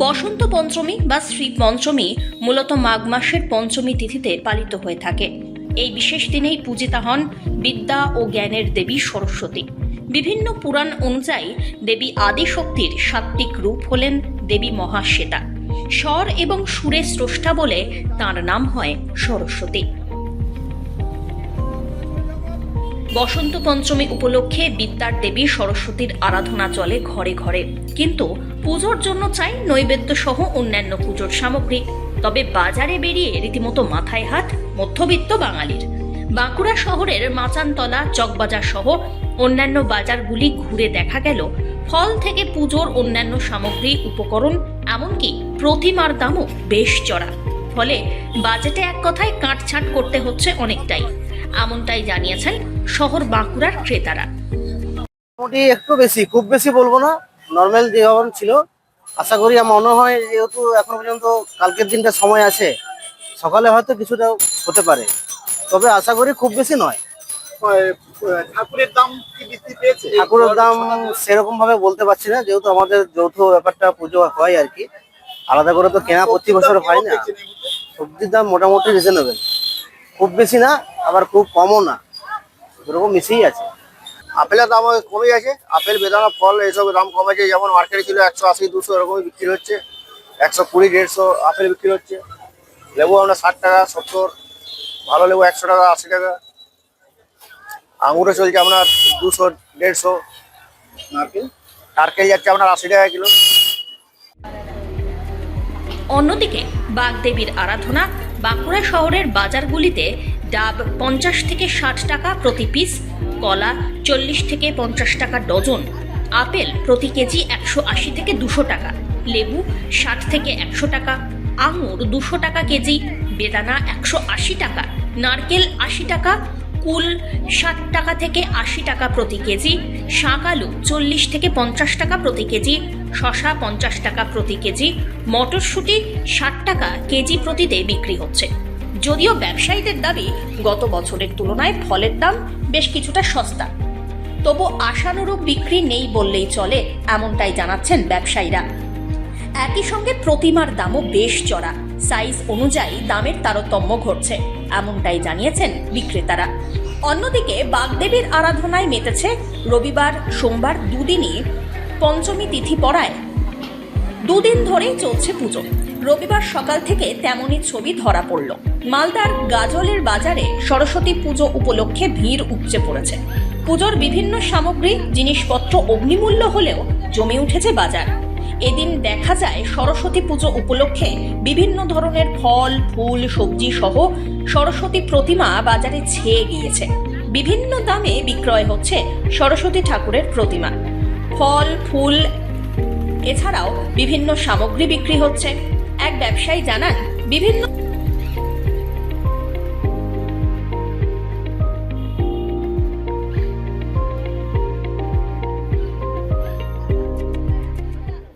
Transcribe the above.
বসন্ত পঞ্চমী বা শ্রী পঞ্চমী মূলত মাঘ মাসের পঞ্চমী তিথিতে পালিত হয়ে থাকে। এই বিশেষ দিনেই পূজিতা হন বিদ্যা ও জ্ঞানের দেবী সরস্বতী। বিভিন্ন পুরাণ অনুযায়ী দেবী আদিশক্তির সাত্ত্বিক রূপ হলেন দেবী মহাশ্বেতা। স্বর এবং সুরে স্রষ্টা বলে তার নাম হয় সরস্বতী। বসন্ত পঞ্চমী উপলক্ষে বিদ্যার দেবী সরস্বতীর আরাধনা চলে ঘরে ঘরে। কিন্তু পুজোর জন্য চাই নৈবেদ্য সহ অন্যান্য পুজোর সামগ্রী। তবে বাজারে বেরিয়ে রীতিমতো মাথায় হাত মধ্যবিত্ত বাঙালির। বাঁকুড়া শহরের মাচানতলা, চকবাজার সহ অন্যান্য বাজারগুলি ঘুরে দেখা গেল। ফল থেকে পুজোর অন্যান্য সামগ্রী, উপকরণ, এমনকি প্রতিমার দামও বেশ চড়া। ফলে বাজেটে এক কথায় কাটছাট করতে হচ্ছে অনেকটাই। এমনটাই জানিয়েছেন শহর বাঁকুড়ার ক্রেতারা। মোটামুটি একটু বেশি খুব বেশি বলব না নর্মাল যেমন ছিল। আশা করি আমার মনে হয় যেহেতু এখন পর্যন্ত কালকের দিনটা সময় আছে সকালে হয়তো কিছুটা হতে পারে। তবে আশা করি খুব বেশি নয়। ঠাকুরের দাম কি বৃদ্ধি পেয়েছে? ঠাকুরের দাম সেরকম ভাবে বলতে পারছি না যেহেতু আমাদের যৌথ ব্যাপারটা পুজো হয় আর কি। আলাদা করে তো কেনা প্রতি বছর হয় না। সবজির দাম মোটামুটি রিজনেবল খুব বেশি না, আবার খুব কমও না। এরকম মিশিয়ে আছে। আপেলের দাম কমে গেছে আপেল, বেদানা, ফল, এইসব দাম কমেছে যেমন মার্কেটে ছিল একশো আশি, দুশো, এরকমই বিক্রি হচ্ছে। একশো কুড়ি, দেড়শো আপেল বিক্রি হচ্ছে। লেবু আমরা ষাট টাকা, সত্তর। ভালো লেবু একশো টাকা, আশি টাকা। আঙুরও চলছে আপনার দুশো, দেড়শো। নারকেল? নারকেল যাচ্ছে আপনার আশি টাকা কিলো। অন্যদিকে বাগদেবীর আরাধনা বাঁকুড়া শহরের বাজারগুলিতে ডাব পঞ্চাশ থেকে ষাট টাকা প্রতি পিস, কলা চল্লিশ থেকে পঞ্চাশ টাকা ডজন, আপেল প্রতি কেজি একশো আশি থেকে দুশো টাকা, লেবু ষাট থেকে একশো টাকা, আঙুর দুশো টাকা কেজি, বেদানা একশো আশি টাকা, নারকেল আশি টাকা কুল ষাট টাকা থেকে আশি টাকা প্রতি কেজি শাক আলু চল্লিশ থেকে পঞ্চাশ টাকা প্রতি কেজি, শশা পঞ্চাশ টাকা প্রতি কেজি, মটরশুঁটি ষাট টাকা কেজি প্রতিতে বিক্রি হচ্ছে। যদিও ব্যবসায়ীদের দাবি, গত বছরের তুলনায় ফলের দাম বেশ কিছুটা সস্তা। তবু আশানুরূপ বিক্রি নেই বললেই চলে, এমনটাই জানাচ্ছেন ব্যবসায়ীরা। একই সঙ্গে প্রতিমার দামও বেশ চড়া। সাইজ অনুযায়ী দামের তারতম্য ঘটছে, এমনটাই জানিয়েছেন বিক্রেতারা। অন্যদিকে বাগদেবীর আরাধনায় মেতেছে রবিবার, সোমবার দুদিনই পঞ্চমী তিথি পড়ায়। দুদিন ধরেই চলছে পুজো। রবিবার সকাল থেকে তেমনই ছবি ধরা পড়ল। মালদার গাজলের বাজারে সরস্বতী পুজো উপলক্ষে ভিড় উপচে পড়েছে। পুজোর বিভিন্ন সামগ্রী, জিনিসপত্র অগ্নিমূল্য হলেও জমে উঠেছে বাজার। এদিন দেখা যায় সরস্বতী পুজো উপলক্ষে বিভিন্ন ধরনের ফল, ফুল, সবজি সহ সরস্বতী প্রতিমা বাজারে ছেয়ে গিয়েছে। বিভিন্ন দামে বিক্রয় হচ্ছে সরস্বতী ঠাকুরের প্রতিমা। ফল, ফুল, এছাড়াও বিভিন্ন সামগ্রী বিক্রি হচ্ছে। এক ব্যবসায়ী জানান, বিভিন্ন